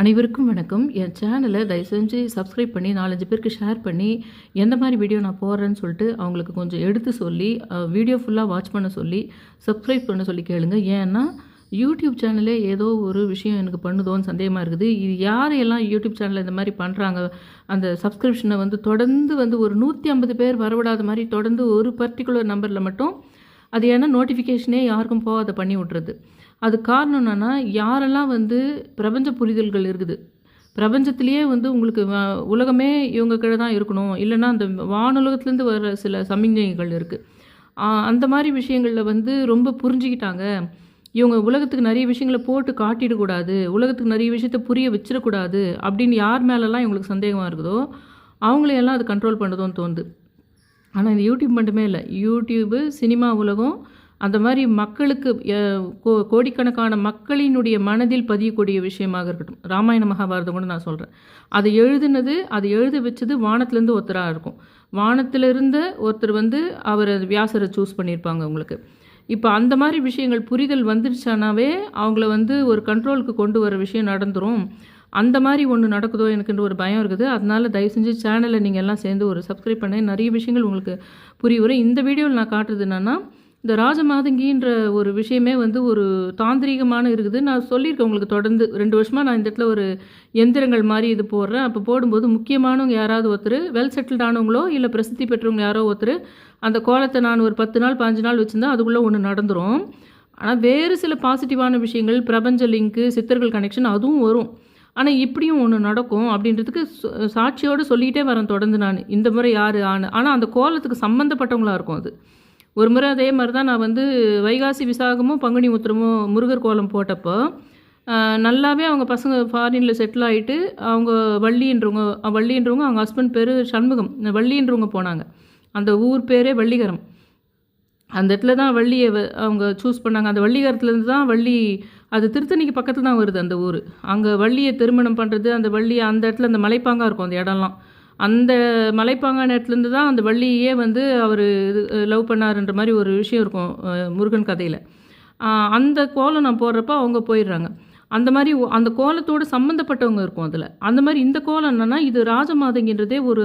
அனைவருக்கும் வணக்கம். என் சேனலை தயவு செஞ்சு சப்ஸ்கிரைப் பண்ணி நாலஞ்சு பேருக்கு ஷேர் பண்ணி எந்த மாதிரி வீடியோ நான் போடுறேன்னு சொல்லிட்டு அவங்களுக்கு கொஞ்சம் எடுத்து சொல்லி வீடியோ ஃபுல்லாக வாட்ச் பண்ண சொல்லி சப்ஸ்கிரைப் பண்ண சொல்லி கேளுங்க. ஏன்னா யூடியூப் சேனலே ஏதோ ஒரு விஷயம் எனக்கு பண்ணுதோன்னு சந்தேகமாக இருக்குது. இது யாரையெல்லாம் யூடியூப் சேனலில் இந்த மாதிரி பண்ணுறாங்க அந்த சப்ஸ்கிரிப்ஷனை வந்து தொடர்ந்து வந்து ஒரு நூற்றி ஐம்பது பேர் வரவிடாத மாதிரி தொடர்ந்து ஒரு பர்டிகுலர் நம்பரில் மட்டும் அது ஏன்னா நோட்டிஃபிகேஷனே யாருக்கும் போகாத பண்ணி விட்றது அது காரணம் என்னென்னா யாரெல்லாம் வந்து பிரபஞ்ச புரிதல்கள் இருக்குது பிரபஞ்சத்திலேயே வந்து உங்களுக்கு உலகமே இவங்க கீழே தான் இருக்கணும். இல்லைன்னா அந்த வானுலகத்துலேருந்து வர சில சமிஞ்சைகள் இருக்குது அந்த மாதிரி விஷயங்களில் வந்து ரொம்ப புரிஞ்சுக்கிட்டாங்க. இவங்க உலகத்துக்கு நிறைய விஷயங்களை போட்டு காட்டிடக்கூடாது உலகத்துக்கு நிறைய விஷயத்த புரிய வச்சிடக்கூடாது அப்படின்னு யார் மேலெல்லாம் இவங்களுக்கு சந்தேகமாக இருக்குதோ அவங்களையெல்லாம் அது கண்ட்ரோல் பண்ணுதோன்னு தோணுது. ஆனால் இந்த யூடியூப் மட்டுமே இல்லை. யூடியூபு சினிமா உலகம் அந்த மாதிரி மக்களுக்கு கோ- கோடிக்கணக்கான மக்களினுடைய மனதில் பதியக்கூடிய விஷயமாக இருக்கட்டும். ராமாயண மகாபாரதம் கூட நான் சொல்கிறேன் அதை எழுதுனது அதை எழுத வச்சது வானத்துலேருந்து ஒருத்தராக இருக்கும். வானத்திலிருந்து ஒருத்தர் வந்து அவர் வியாசரை சூஸ் பண்ணியிருப்பாங்க உங்களுக்கு இப்போ அந்த மாதிரி விஷயங்கள் புரிதல் வந்துருச்சானாவே அவங்கள வந்து ஒரு கண்ட்ரோலுக்கு கொண்டு வர விஷயம் நடந்துரும். அந்த மாதிரி ஒன்று நடக்குதோ எனக்குன்ற ஒரு பயம் இருக்குது. அதனால தயவு செஞ்சு சேனலை நீங்கள் எல்லாம் சேர்ந்து ஒரு சப்ஸ்கிரைப் பண்ண. நிறைய விஷயங்கள் உங்களுக்கு புரிய வரும். இந்த வீடியோவில் நான் காட்டுறது என்னென்னா இந்த ராஜமாதங்கின்ற ஒரு விஷயமே வந்து ஒரு தாந்திரீகமான இருக்குது. நான் சொல்லியிருக்கேன் உங்களுக்கு தொடர்ந்து. ரெண்டு வருஷமாக நான் இந்த இடத்துல ஒரு எந்திரங்கள் மாதிரி இது போடுறேன். அப்போ போடும்போது முக்கியமானவங்க யாராவது ஒருத்தர் வெல் செட்டில்ட் ஆனவங்களோ இல்லை பிரசித்தி பெற்றவங்க யாரோ ஒருத்தர் அந்த கோலத்தை நான் ஒரு பத்து நாள் பாஞ்சு நாள் வச்சுருந்தா அதுக்குள்ளே ஒன்று நடந்துரும். ஆனால் வேறு சில பாசிட்டிவான விஷயங்கள் பிரபஞ்ச லிங்க்கு சித்தர்கள் கனெக்ஷன் அதுவும் வரும். ஆனால் இப்படியும் ஒன்று நடக்கும் அப்படின்றதுக்கு சு- சாட்சியோடு சொல்லிக்கிட்டே வரேன் தொடர்ந்து நான். இந்த முறை யார் ஆண் ஆனால் அந்த கோலத்துக்கு சம்மந்தப்பட்டவங்களாக இருக்கும் அது. ஒரு முறை அதே மாதிரி தான் நான் வந்து வைகாசி விசாகமும் பங்குனி உத்திரமும் முருகர் கோலம் போட்டப்போ நல்லாவே அவங்க பசங்க ஃபாரினில் செட்டில் ஆகிட்டு அவங்க வள்ளின்றவங்க வள்ளின்றவங்க அவங்க ஹஸ்பண்ட் பேர் சண்முகம் இந்த வள்ளின்றவங்க போனாங்க. அந்த ஊர் பேரே வள்ளிகரம். அந்த இடத்துல தான் வள்ளியை வ- அவங்க சூஸ் பண்ணாங்க. அந்த வள்ளிகரத்துலேருந்து தான் வள்ளி அது திருத்தணிக்கு பக்கத்தில் தான் வருது அந்த ஊர். அங்கே வள்ளியை திருமணம் பண்ணுறது அந்த வள்ளியை அந்த இடத்துல அந்த மலைப்பாங்காக இருக்கும் அந்த இடம்லாம். அந்த மலைப்பாங்கான இடத்துலேருந்து தான் அந்த வள்ளியே வந்து அவர் இது லவ் பண்ணாருன்ற மாதிரி ஒரு விஷயம் இருக்கும் முருகன் கதையில். அந்த கோலம் நான் போடுறப்ப அவங்க போயிடுறாங்க. அந்த மாதிரி அந்த கோலத்தோடு சம்மந்தப்பட்டவங்க இருக்கும் அதில். அந்த மாதிரி இந்த கோலம் என்னென்னா இது ராஜமாதங்கின்றதே ஒரு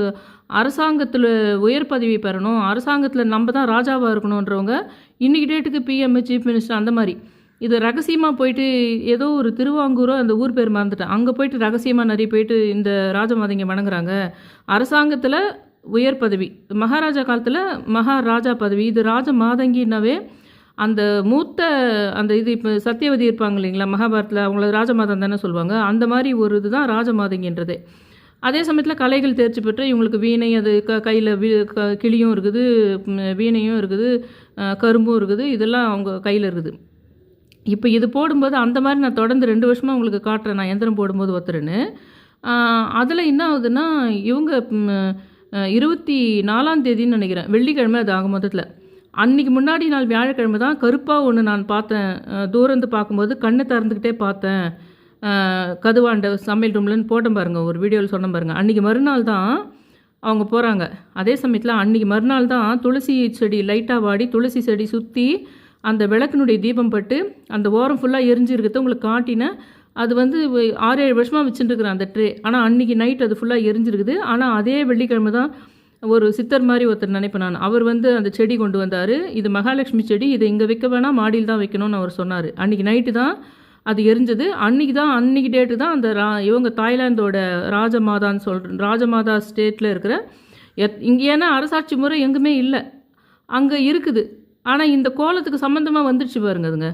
அரசாங்கத்தில் உயர் பதவி பெறணும் அரசாங்கத்தில் நம்ம தான் ராஜாவாக இருக்கணுன்றவங்க இன்னைக்கு டேட்டுக்கு பிஎம் சீஃப் மினிஸ்டர் அந்த மாதிரி. இது ரகசியமாக போயிட்டு ஏதோ ஒரு திருவாங்கூரோ அந்த ஊர் பேர் மறந்துட்டேன். அங்கே போயிட்டு ரகசியமாக நிறைய போயிட்டு இந்த ராஜமாதங்க வணங்குறாங்க. அரசாங்கத்தில் உயர் பதவி மகாராஜா காலத்தில் மகாராஜா பதவி இது ராஜ மாதங்கினாவே அந்த மூத்த அந்த இது இப்போ சத்தியவதி இருப்பாங்க இல்லைங்களா மகாபாரத்தில் அவங்கள ராஜமாதம் தானே சொல்லுவாங்க. அந்த மாதிரி ஒரு இதுதான் ராஜமாதங்கின்றதே. அதே சமயத்தில் கலைகள் தேர்ச்சி பெற்று இவங்களுக்கு வீணை அது க கையில் வி க கிளியும் இருக்குது வீணையும் இருக்குது கரும்பும் இருக்குது இதெல்லாம் அவங்க கையில் இருக்குது. இப்போ இது போடும்போது அந்த மாதிரி நான் தொடர்ந்து ரெண்டு வருஷமாக உங்களுக்கு காட்டுறேன் நான் எந்திரம் போடும்போது ஒருத்தருன்னு. அதில் என்ன ஆகுதுன்னா இவங்க இருபத்தி நாலாம் தேதின்னு நினைக்கிறேன் வெள்ளிக்கிழமை அது ஆகும் மொத்தத்தில். அன்னைக்கு முன்னாடி நாள் வியாழக்கிழமை தான் கருப்பாக ஒன்று நான் பார்த்தேன். தூரந்து பார்க்கும்போது கண்ணை திறந்துக்கிட்டே பார்த்தேன். கதுவாண்ட சமையல் ரூம்லன்னு போட்டேன் பாருங்கள் ஒரு வீடியோவில் சொன்ன பாருங்க. அன்றைக்கி மறுநாள் தான் அவங்க போகிறாங்க அதே சமயத்தில் அன்றைக்கி மறுநாள் தான் துளசி செடி லைட்டாக வாடி துளசி செடி சுற்றி அந்த விளக்கினுடைய தீபம் பட்டு அந்த ஓரம் ஃபுல்லாக எரிஞ்சிருக்கிறத உங்களுக்கு காட்டினேன் அது வந்து ஆறு ஏழு வருஷமாக வச்சுட்டுருக்குறேன் அந்த ட்ரே. ஆனால் அன்றைக்கி நைட் அது ஃபுல்லாக எரிஞ்சிருக்குது. ஆனால் அதே வெள்ளிக்கிழமை தான் ஒரு சித்தர் மாதிரி ஒருத்தர் நினைப்பேன் நான். அவர் வந்து அந்த செடி கொண்டு வந்தார். இது மகாலட்சுமி செடி. இதை இங்கே வைக்க வேணாம் மாடியில் தான் வைக்கணும்னு அவர் சொன்னார். அன்றைக்கி நைட்டு தான் அது எரிஞ்சது. அன்றைக்கி தான் அன்றைக்கி டேட்டு தான் அந்த ரா இவங்க தாய்லாந்தோட ராஜமாதான்னு சொல்கிற ராஜமாதா ஸ்டேட்டில் இருக்கிற எத் இங்கே ஏன்னா அரசாட்சி முறை எங்குமே இல்லை. அங்கே இருக்குது. ஆனால் இந்த கோலத்துக்கு சம்மந்தமாக வந்துடுச்சு பாருங்க அதுங்க.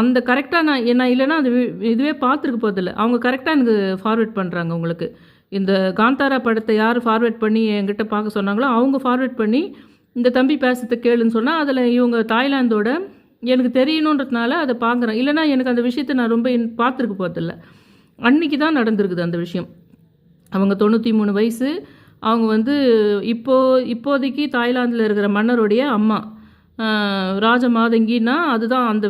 அந்த கரெக்டாக நான் என்ன இல்லைன்னா அது இதுவே பார்த்துருக்கு போதில்லை அவங்க கரெக்டாக எனக்கு ஃபார்வேர்ட் பண்ணுறாங்க உங்களுக்கு. இந்த காந்தாரா படத்தை யார் ஃபார்வேர்ட் பண்ணி என்கிட்ட பார்க்க சொன்னாங்களோ அவங்க ஃபார்வேர்ட் பண்ணி இந்த தம்பி பேசுறதை கேளுன்னு சொன்னால் அதில் இவங்க தாய்லாந்தோட எனக்கு தெரியணுன்றதுனால அதை பார்க்குறேன். இல்லைன்னா எனக்கு அந்த விஷயத்தை நான் ரொம்ப பார்த்துருக்கு பார்த்துருக்க அன்னைக்கு தான் நடந்திருக்குது அந்த விஷயம். அவங்க தொண்ணூற்றி மூணு வயசு. அவங்க வந்து இப்போ இப்போதைக்கு தாய்லாந்தில் இருக்கிற மன்னருடைய அம்மா. ராஜமாதங்கின்னா அதுதான் அந்த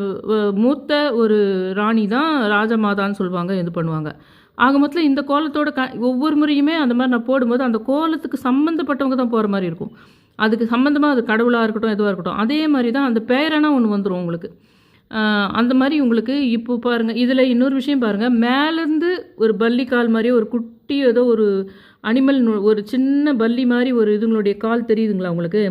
மூத்த ஒரு ராணி தான் ராஜமாதான்னு சொல்லுவாங்க இது பண்ணுவாங்க. ஆக மொத்தத்தில் இந்த கோலத்தோட க ஒவ்வொரு முறையுமே அந்த மாதிரி நான் போடும்போது அந்த கோலத்துக்கு சம்மந்தப்பட்டவங்க தான் போகிற மாதிரி இருக்கும். அதுக்கு சம்மந்தமாக அது கடவுளாக இருக்கட்டும் எதுவாக இருக்கட்டும் அதே மாதிரி தான் அந்த பேரனா ஒன்று வந்துடும் உங்களுக்கு. அந்த மாதிரி உங்களுக்கு இப்போ பாருங்கள் இதில் இன்னொரு விஷயம் பாருங்கள் மேலேருந்து ஒரு பல்லி கால் மாதிரி ஒரு குட்டி ஏதோ ஒரு அனிமல் ஒரு சின்ன பல்லி மாதிரி ஒரு இதுங்களுடைய கால் தெரியுதுங்களா உங்களுக்கு?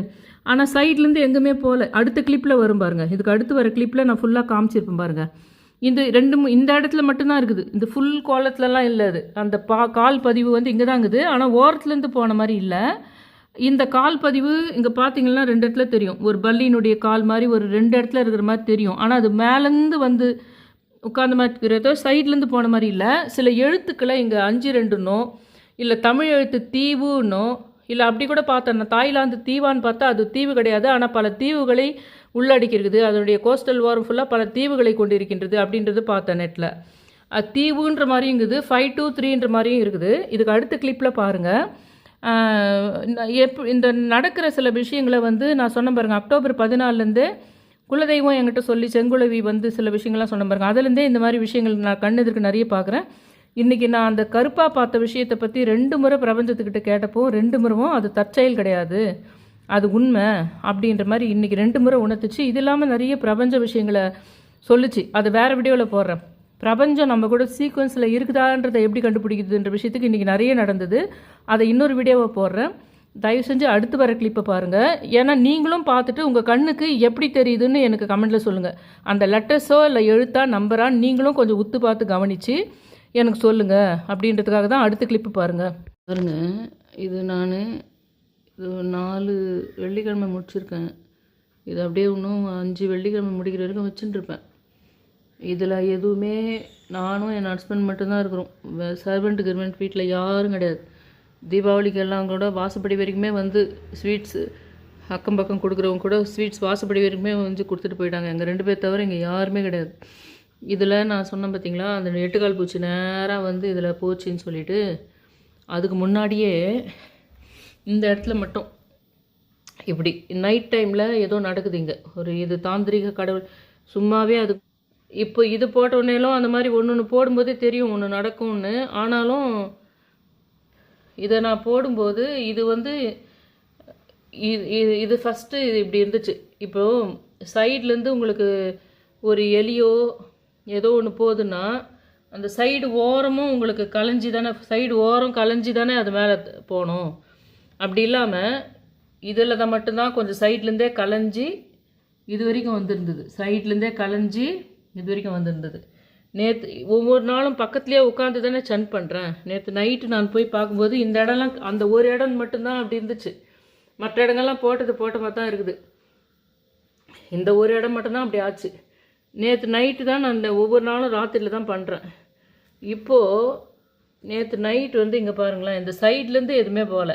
ஆனால் சைட்லேருந்து எங்கேயுமே போகல அடுத்த கிளிப்பில் வரும் பாருங்கள் இதுக்கு அடுத்து வர கிளிப்பில் நான் ஃபுல்லாக காமிச்சிருப்பேன் பாருங்கள் இந்த ரெண்டு இந்த இடத்துல மட்டும்தான் இருக்குது. இந்த ஃபுல் கோலத்துலலாம் இல்லை அது. அந்த பா கால் பதிவு வந்து இங்கே தான் இருக்குது. ஆனால் ஓரத்துலேருந்து போன மாதிரி இல்லை. இந்த கால் பதிவு இங்கே பார்த்தீங்கன்னா ரெண்டு இடத்துல தெரியும். ஒரு பல்லியினுடைய கால் மாதிரி ஒரு ரெண்டு இடத்துல இருக்கிற மாதிரி தெரியும். ஆனால் அது மேலேருந்து வந்து உட்கார்ந்த மாதிரி இருக்கிறதோ சைட்லேருந்து போன மாதிரி இல்லை. சில எழுத்துக்களை இங்கே அஞ்சு ரெண்டுன்னோ இல்லை தமிழ் எழுத்து தீவுன்னோ இல்லை அப்படி கூட பார்த்தேன் நான் தாய்லாந்து தீவான்னு பார்த்தா அது தீவு கிடையாது. ஆனால் பல தீவுகளை உள்ளடக்கியிருக்குது. அதனுடைய கோஸ்டல் வாரம் ஃபுல்லாக பல தீவுகளை கொண்டிருக்கின்றது அப்படின்றது பார்த்தேன் நெட்டில் தீவுன்ற மாதிரியும் இருக்குது. ஃபைவ் டூ த்ரீன்ற மாதிரியும் இருக்குது. இதுக்கு அடுத்த கிளிப்பில் பாருங்கள் எப் இந்த நடக்கிற சில விஷயங்களை வந்து நான் சொன்ன பாருங்க. அக்டோபர் பதினாலேருந்து குலதெய்வம் என்கிட்ட சொல்லி செங்குலவி வந்து சில விஷயங்கள்லாம் சொன்ன பாருங்கள் அதுலேருந்தே இந்த மாதிரி விஷயங்கள் நான் கண்ணு எதிர்க்கு நிறைய பார்க்குறேன். இன்றைக்கி நான் அந்த கருப்பாக பார்த்த விஷயத்தை பற்றி ரெண்டு முறை பிரபஞ்சத்துக்கிட்ட கேட்டப்போ ரெண்டு முறவும் அது தற்செயல் கிடையாது. அது உண்மை அப்படின்ற மாதிரி இன்றைக்கி ரெண்டு முறை உணர்த்துச்சு. இது இல்லாமல் நிறைய பிரபஞ்ச விஷயங்களை சொல்லுச்சு. அது வேறு வீடியோவில் போடுறேன். பிரபஞ்சம் நம்ம கூட சீக்வன்ஸில் இருக்குதான்றதை எப்படி கண்டுபிடிக்குதுன்ற விஷயத்துக்கு இன்றைக்கி நிறைய நடந்தது. அதை இன்னொரு வீடியோவை போடுறேன். தயவு செஞ்சு அடுத்து வர கிளிப்பை பாருங்கள் ஏன்னா நீங்களும் பார்த்துட்டு உங்கள் கண்ணுக்கு எப்படி தெரியுதுன்னு எனக்கு கமெண்ட்டில் சொல்லுங்கள் அந்த லெட்டர்ஸோ இல்லை எழுத்தா நம்பரான்னு நீங்களும் கொஞ்சம் உத்து பார்த்து கவனித்து எனக்கு சொல்லுங்கள் அப்படின்றதுக்காக தான் அடுத்த கிளிப்பு பாருங்கள் பாருங்க இது நான் இது நாலு வெள்ளிக்கிழமை முடிச்சிருக்கேன். இது அப்படியே இன்னும் அஞ்சு வெள்ளிக்கிழமை முடிக்கிற வரைக்கும் வச்சுட்டுருப்பேன். இதில் எதுவுமே நானும் என் ஹஸ்பண்ட் மட்டும்தான் இருக்கிறோம். சர்வெண்ட் கவர்மெண்ட் வீட்டில் யாரும் கிடையாது. தீபாவளிக்கு எல்லாம் கூட வாசப்படி வரைக்குமே வந்து ஸ்வீட்ஸு அக்கம் பக்கம் கொடுக்குறவங்க கூட ஸ்வீட்ஸ் வாசப்படி வரைக்குமே வந்து கொடுத்துட்டு போயிட்டாங்க. எங்கள் ரெண்டு பேர் தவிர இங்கே யாருமே கிடையாது. இதில் நான் சொன்னேன் பார்த்தீங்களா அந்த எட்டுக்கால் பூச்சி நேராக வந்து இதில் போச்சுன்னு சொல்லிட்டு அதுக்கு முன்னாடியே இந்த இடத்துல மட்டும். இப்படி நைட் டைமில் ஏதோ நடக்குது இங்கே. ஒரு இது தாந்திரிக கடவுள் சும்மாவே அது இப்போ இது போட்டோடனேலும் அந்த மாதிரி ஒன்று ஒன்று போடும்போதே தெரியும் ஒன்று நடக்கும்னு. ஆனாலும் இதை நான் போடும்போது இது வந்து இது இது இது ஃபஸ்ட்டு இது இப்படி இருந்துச்சு. இப்போது சைட்லேருந்து உங்களுக்கு ஒரு எலியோ ஏதோ ஒன்று போகுதுன்னா அந்த சைடு ஓரமும் உங்களுக்கு கலைஞ்சி தானே சைடு ஓரம் கலைஞ்சி தானே அது மேலே போகணும். அப்படி இல்லாமல் இதில் தான் மட்டும்தான் கொஞ்சம் சைட்லேருந்தே கலைஞ்சி இது வரைக்கும் வந்திருந்தது. சைட்லேருந்தே கலைஞ்சி இது வரைக்கும் வந்திருந்தது. நேற்று ஒவ்வொரு நாளும் பக்கத்துலேயே உட்காந்து தானே சன் பண்ணுறேன் நேற்று நைட்டு நான் போய் பார்க்கும்போது இந்த இடம்லாம் அந்த ஒரு இடம் மட்டும்தான் அப்படி இருந்துச்சு. மற்ற இடங்கள்லாம் போட்டது போட்ட மாதிரி தான் இருக்குது. இந்த ஒரு இடம் மட்டும்தான் அப்படி ஆச்சு. நேற்று நைட்டு தான் நான் இந்த ஒவ்வொரு நாளும் ராத்திரியில் தான் பண்ணுறேன் இப்போது நேற்று நைட் வந்து இங்கே பாருங்களேன் இந்த சைட்லேருந்து எதுவுமே போகல.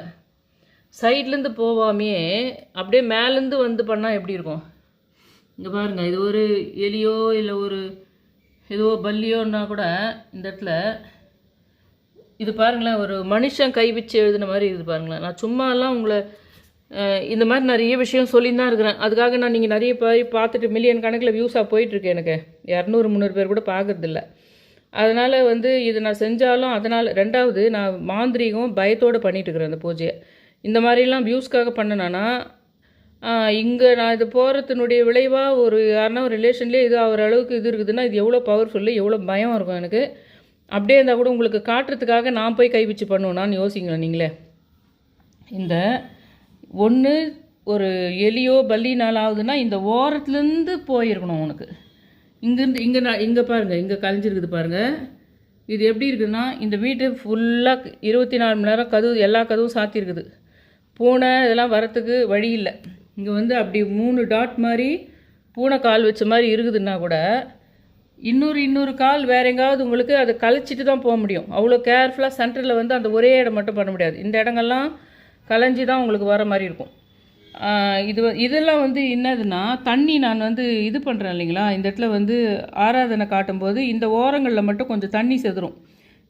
சைட்லேருந்து போகாமையே அப்படியே மேலேருந்து வந்து பண்ணால் எப்படி இருக்கும்? இங்கே பாருங்கள் இது ஒரு எலியோ இல்லை ஒரு ஏதோ பல்லியோன்னா கூட இந்த இடத்துல இது பாருங்களேன் ஒரு மனுஷன் கை வச்சு எழுதின மாதிரி இருக்குது பாருங்களேன். நான் சும்மாலாம் உங்களை இந்த மாதிரி நிறைய விஷயம் சொல்லின்னு தான் இருக்கிறேன். அதுக்காக நான் நீங்கள் நிறைய பேர் பார்த்துட்டு மில்லியன் கணக்கில் வியூஸாக போயிட்டுருக்கு எனக்கு. இரநூறு முந்நூறு பேர் கூட பார்க்கறதில்ல அதனால் வந்து இது நான் செஞ்சாலும் அதனால் ரெண்டாவது நான் மாந்திரீகம் பயத்தோடு பண்ணிட்டு இருக்கிறேன் அந்த பூஜையை. இந்த மாதிரிலாம் வியூஸ்க்காக பண்ணினேன்னா இங்கே நான் இது போகிறதுனுடைய விளைவாக ஒரு யாருன்னா ஒரு ரிலேஷன்லேயே இது ஆகிற அளவுக்கு இது இருக்குதுன்னா இது எவ்வளோ பவர்ஃபுல்லு எவ்வளோ பயம் இருக்கும் எனக்கு. அப்படியே இருந்தால் கூட உங்களுக்கு காட்டுறதுக்காக நான் போய் கைவிச்சு பண்ணுவேனான்னு யோசிங்க நீங்களே. இந்த ஒன்று ஒரு எலியோ பல்லினால் ஆகுதுன்னா இந்த ஓரத்துலேருந்து போயிருக்கணும் உனக்கு. இங்கேருந்து இங்கே நான் இங்கே பாருங்கள் இங்கே கலைஞ்சிருக்குது பாருங்கள் இது எப்படி இருக்குதுன்னா இந்த வீட்டு ஃபுல்லாக இருபத்தி நாலு மணி நேரம் கதவு எல்லா கதவும் சாத்தியிருக்குது. பூனை இதெல்லாம் வரத்துக்கு வழி இல்லை. இங்கே வந்து அப்படி மூணு டாட் மாதிரி பூனை கால் வச்ச மாதிரி இருக்குதுன்னா கூட இன்னொரு இன்னொரு கால் வேற எங்காவது உங்களுக்கு அதை கழிச்சிட்டு தான் போக முடியும். அவ்வளோ கேர்ஃபுல்லாக சென்டரில் வந்து அந்த ஒரே இடம் மட்டும் பண்ண முடியாது. இந்த இடங்கள்லாம் கலைஞ்சி தான் உங்களுக்கு வர மாதிரி இருக்கும். இது இதெல்லாம் வந்து என்னதுன்னா தண்ணி நான் வந்து இது பண்ணுறேன் இல்லைங்களா? இந்த இடத்துல வந்து ஆராதனை காட்டும்போது இந்த ஓரங்களில் மட்டும் கொஞ்சம் தண்ணி செதுரும்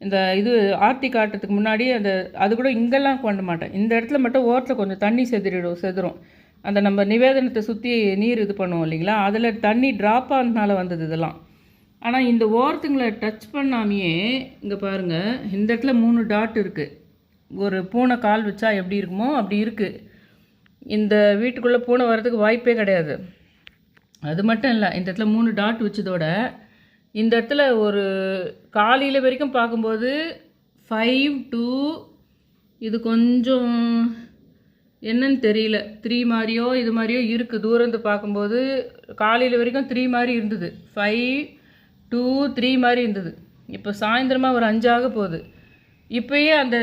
இந்த இது ஆர்த்தி காட்டுறதுக்கு முன்னாடி அந்த அது கூட இங்கெல்லாம் கொண்டு மாட்டேன். இந்த இடத்துல மட்டும் ஓரத்தில் கொஞ்சம் தண்ணி செதிரிடும் செதுரும் அந்த நம்ம நிவேதனத்தை சுற்றி நீர் இது பண்ணுவோம் இல்லைங்களா? அதில் தண்ணி ட்ராப் ஆனதுனால வந்தது இதெல்லாம். ஆனால் இந்த ஓரத்துங்களை டச் பண்ணாமையே இங்கே பாருங்கள் இந்த இடத்துல மூணு டாட் இருக்குது ஒரு பூனை கால் வச்சா எப்படி இருக்குமோ அப்படி இருக்குது இந்த வீட்டுக்குள்ளே பூனை வர்றதுக்கு வாய்ப்பே கிடையாது. அது மட்டும் இல்லை இந்த இடத்துல மூணு டாட் வச்சதோட இந்த இடத்துல ஒரு காலையில் வரைக்கும் பார்க்கும்போது ஃபைவ் டூ இது கொஞ்சம் என்னன்னு தெரியல. த்ரீ மாதிரியோ இது மாதிரியோ இருக்குது தூரந்து பார்க்கும்போது காலையில் வரைக்கும் த்ரீ மாதிரி இருந்தது. ஃபைவ் டூ த்ரீ மாதிரி இருந்தது. இப்போ சாயந்தரமாக ஒரு அஞ்சாக போகுது. இப்போயே அந்த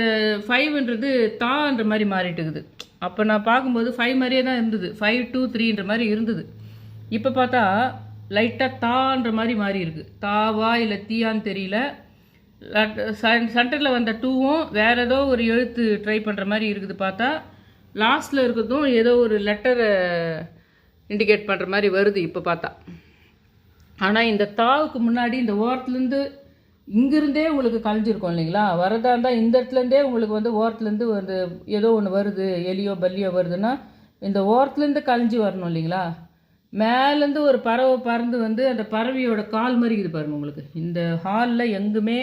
ஃபைவ்ன்றது தான்ற மாதிரி மாறிட்டுக்குது. அப்போ நான் பார்க்கும்போது ஃபைவ் மாதிரியே தான் இருந்தது. ஃபைவ் டூ த்ரீன்ற மாதிரி இருந்தது. இப்போ பார்த்தா லைட்டாக தான்ற மாதிரி மாறி இருக்கு தாவா இல்லை தீயான்னு தெரியல. சென்டரில் வந்த டூவும் வேறு ஏதோ ஒரு எழுத்து ட்ரை பண்ணுற மாதிரி இருக்குது பார்த்தா லாஸ்ட்டில் இருக்கிறதும் ஏதோ ஒரு லெட்டரை இண்டிகேட் பண்ணுற மாதிரி வருது இப்போ பார்த்தா. ஆனால் இந்த தாவுக்கு முன்னாடி இந்த ஓரத்துலேருந்து இங்கிருந்தே உங்களுக்கு கலைஞ்சிருக்கும் இல்லைங்களா? வரதா இருந்தால் இந்த இடத்துலேருந்தே உங்களுக்கு வந்து ஓரத்துலேருந்து வந்து ஏதோ ஒன்று வருது எலியோ பல்லியோ வருதுன்னா இந்த ஓரத்துலேருந்து கலைஞ்சி வரணும் இல்லைங்களா? மேலேருந்து ஒரு பறவை பறந்து வந்து அந்த பறவையோட கால் மாதிரி இருக்குது உங்களுக்கு. இந்த ஹாலில் எங்குமே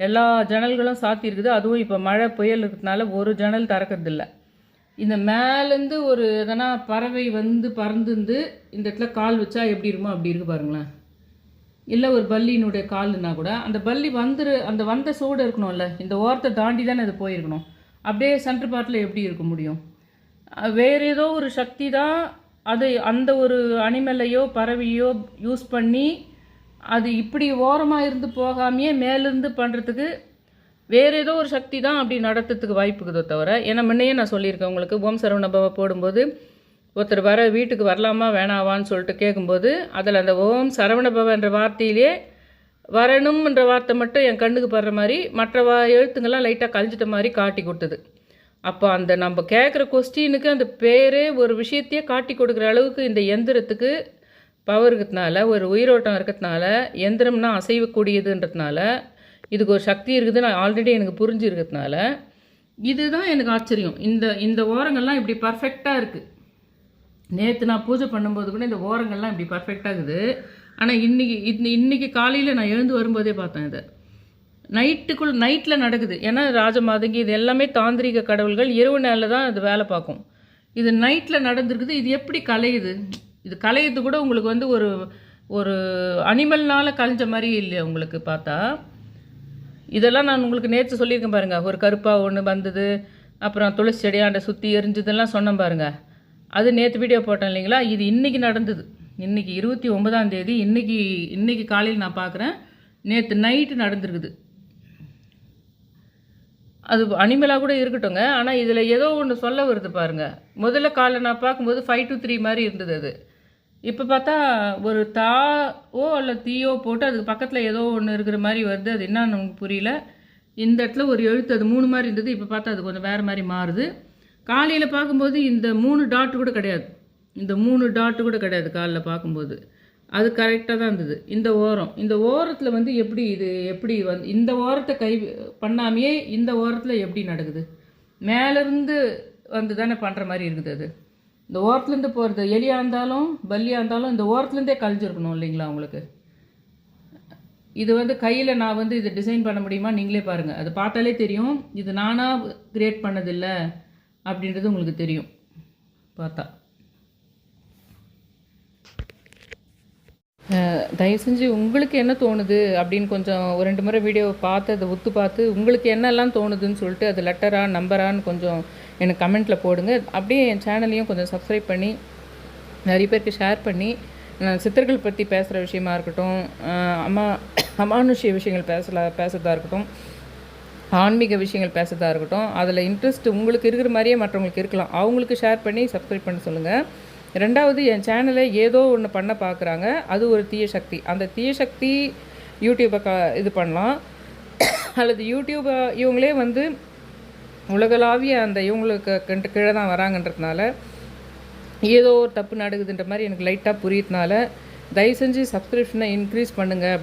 எல்லா ஜன்னல்களும் சாத்தியிருக்குது. அதுவும் இப்போ மழை புயல் இருக்கிறதுனால ஒரு ஜன்னல் திறக்கறதில்ல. இந்த மேலேருந்து ஒரு எதனா பறவை வந்து பறந்துருந்து இந்த இடத்துல கால் வச்சா எப்படி இருக்குமோ அப்படி இருக்கு பாருங்களேன். இல்லை ஒரு பல்லினுடைய கால்னா கூட அந்த பல்லி வந்துரு அந்த வந்த சூடு இருக்கணும்ல இந்த ஓரத்தை தாண்டி தானே அது போயிருக்கணும். அப்படியே சென்டர் பார்ட்டில் எப்படி இருக்க முடியும்? வேறு ஏதோ ஒரு சக்தி தான் அது அந்த ஒரு அனிமலையோ பறவையோ யூஸ் பண்ணி அது இப்படி ஓரமாக இருந்து போகாமையே மேலிருந்து பண்ணுறதுக்கு வேறு ஏதோ ஒரு சக்தி தான் அப்படி நடத்துறதுக்கு வாய்ப்புக்குதோ தவிர ஏன்னா முன்னையே நான் சொல்லியிருக்கேன் உங்களுக்கு ஓம் சரவணபவ போடும்போது ஒருத்தர் வர வீட்டுக்கு வரலாமா வேணாவான்னு சொல்லிட்டு கேட்கும்போது அதில் அந்த ஓம் சரவணபவன்ற வார்த்தையிலே வரணும்ன்ற வார்த்தை மட்டும் என் கண்ணுக்கு படுற மாதிரி மற்ற வா எழுத்துங்கள்லாம் லைட்டாக கழிஞ்சிட்ட மாதிரி காட்டி கொடுத்தது. அப்போ அந்த நம்ம கேட்குற கொஸ்டினுக்கு அந்த பேரே ஒரு விஷயத்தையே காட்டி கொடுக்குற அளவுக்கு இந்த எந்திரத்துக்கு பவர் இருக்கிறதுனால ஒரு உயிரோட்டம் இருக்கிறதுனால எந்திரம்னா அசைவக்கூடியதுன்றதுனால இதுக்கு ஒரு சக்தி இருக்குது நான் ஆல்ரெடி எனக்கு புரிஞ்சு இருக்கிறதுனால இதுதான் எனக்கு ஆச்சரியம். இந்த இந்த ஓரங்கள்லாம் இப்படி பர்ஃபெக்டாக இருக்குது நேற்று நான் பூஜை பண்ணும்போது கூட இந்த ஓரங்கள்லாம் இப்படி பர்ஃபெக்டாகுது ஆனால் இன்னைக்கு இந்த இன்னைக்கு காலையில் நான் எழுந்து வரும்போதே பார்த்தேன் இதை. நைட்டுக்குள் நைட்டில் நடக்குது. ஏன்னா ராஜமாதங்கி இது எல்லாமே தாந்திரிக கடவுள்கள் இரவு நேரில் தான் இது வேலை பார்க்கும். இது நைட்டில் நடந்திருக்குது. இது எப்படி கலையுது? இது கலையுது கூட உங்களுக்கு வந்து ஒரு ஒரு அனிமல்னால் கலைஞ்ச மாதிரி இல்லையா உங்களுக்கு பார்த்தா? இதெல்லாம் நான் உங்களுக்கு நேற்று சொல்லியிருக்கேன் பாருங்கள் ஒரு கருப்பாக ஒன்று வந்தது. அப்புறம் துளசி செடியாண்ட சுற்றி எரிஞ்சதெல்லாம் சொன்னேன் பாருங்கள் அது நேற்று வீடியோ போட்டேன் இல்லைங்களா? இது இன்றைக்கி நடந்தது. இன்றைக்கி இருபத்தி ஒன்பதாம் தேதி இன்றைக்கி இன்றைக்கி காலையில் நான் பார்க்குறேன் நேற்று நைட்டு நடந்திருக்குது. அது அனிமலாக கூட இருக்கட்டுங்க ஆனால் இதில் ஏதோ ஒன்று சொல்ல வருது பாருங்கள் முதல்ல காலை நான் பார்க்கும்போது ஃபைவ் டு த்ரீ மாதிரி இருந்தது அது. இப்போ பார்த்தா ஒரு தாவோ அல்ல தீயோ போட்டு அதுக்கு பக்கத்தில் ஏதோ ஒன்று இருக்கிற மாதிரி வருது. அது என்னன்னு நமக்கு புரியல. இந்த இடத்துல ஒரு எழுத்து அது மூணு மாதிரி இருந்தது. இப்போ பார்த்தா அது கொஞ்சம் வேறு மாதிரி மாறுது. காலையில் பார்க்கும்போது இந்த மூணு டாட் கூட கிடையாது. இந்த மூணு டாட்டு கூட கிடையாது காலில் பார்க்கும்போது. அது கரெக்டாக தான் இருந்தது. இந்த ஓரம். இந்த ஓரத்தில் வந்து எப்படி இது எப்படி வந்து இந்த ஓரத்தை கை பண்ணாமையே இந்த ஓரத்தில் எப்படி நடக்குது? மேலேருந்து வந்து தானே பண்ணுற மாதிரி இருக்குது அது. இந்த ஓரத்துலேருந்து போகிறது எலியாக இருந்தாலும் பல்லியாக இருந்தாலும் இந்த ஓரத்துலேருந்தே கழிஞ்சிருக்கணும் இல்லைங்களா உங்களுக்கு? இது வந்து கையில் நான் வந்து இது டிசைன் பண்ண முடியுமா? நீங்களே பாருங்கள் அது பார்த்தாலே தெரியும். இது நானாக கிரியேட் பண்ணதில்ல. அப்படின்றது உங்களுக்கு தெரியும். பார்த்தா. தயவு செஞ்சு உங்களுக்கு என்ன தோணுது அப்படின்னு கொஞ்சம் ஒரு ரெண்டு முறை வீடியோ பார்த்து அதை ஒத்து பார்த்து உங்களுக்கு என்னெல்லாம் தோணுதுன்னு சொல்லிட்டு அது லெட்டரா நம்பரான்னு கொஞ்சம் எனக்கு கமெண்ட்டில் போடுங்க. அப்படியே என் சேனலையும் கொஞ்சம் சப்ஸ்கிரைப் பண்ணி நிறைய பேருக்கு ஷேர் பண்ணி நான் சித்தர்கள் பற்றி பேசுகிற விஷயமா இருக்கட்டும் அம்மா அமானுஷ்ய விஷயங்கள் பேசல பேசுகிறதா இருக்கட்டும் ஆன்மீக விஷயங்கள் பேசுறதா இருக்கட்டும் அதில் இன்ட்ரெஸ்ட் உங்களுக்கு இருக்கிற மாதிரியே மற்றவங்களுக்கு இருக்கலாம். அவங்களுக்கு ஷேர் பண்ணி சப்ஸ்கிரைப் பண்ண சொல்லுங்கள் ரெண்டாவது என் சேனலை ஏதோ ஒன்று பண்ண பார்க்குறாங்க அது ஒரு தீய சக்தி. அந்த தீய சக்தி யூடியூப்பை க இது பண்ணலாம். அல்லது யூடியூப்பை இவங்களே வந்து உலகளாவிய அந்த இவங்களுக்கு கண்டு கீழே தான் வராங்கன்றதுனால ஏதோ ஒரு தப்பு நடக்குதுன்ற மாதிரி எனக்கு லைட்டாக புரியறதுனால தயவு செஞ்சு சப்ஸ்கிரிப்ஷனை இன்க்ரீஸ் பண்ணுங்கள் அப்படி